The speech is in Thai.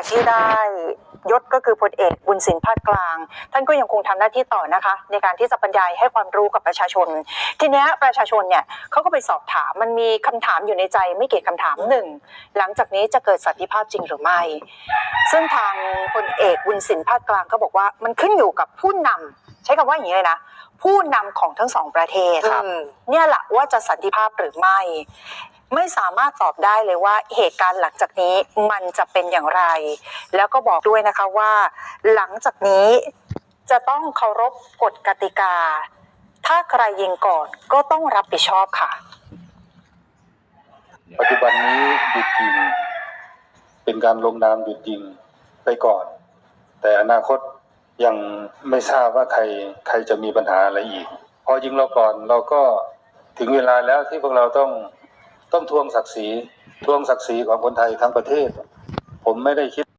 จากที่ได้ยศก็คือพลเอกบุญสินภาคกลาง ท่านก็ยังคงทำหน้าที่ต่อนะคะ ในการที่จะบรรยายให้ความรู้กับประชาชน ทีนี้ประชาชนเนี่ยเขาก็ไปสอบถามมันมีคำถามอยู่ในใจไม่กี่คำถามหนึ่งหลังจากนี้จะเกิดสันติภาพจริงหรือไม่ ซึ่งทางพลเอกบุญสินภาคกลางก็บอกว่ามันขึ้นอยู่กับผู้นำใช้คำว่าอย่างนี้เลยนะ ผู้นำของทั้งสองประเทศครับ เนี่ยแหละว่าจะสันติภาพหรือไม่ ไม่สามารถตอบได้เลยว่าเหตุการณ์หลังจากนี้มันจะเป็นอย่างไร แล้วก็บอกด้วยนะคะว่า หลังจากนี้จะต้องเคารพกฎกติกา ถ้าใครยิงก่อนก็ต้องรับผิดชอบค่ะ ปัจจุบันนี้หยุดยิงเป็นการลงนามหยุดยิงไปก่อน แต่อนาคต ยังไม่ทราบว่าใครใครจะมีปัญหาอะไรอีก พอยิงเราก่อนเราก็ถึงเวลาแล้วที่พวกเราต้องต้องทวงศักดิ์ศรีทวงศักดิ์ศรีของคนไทยทั้งประเทศ ผมไม่ได้คิด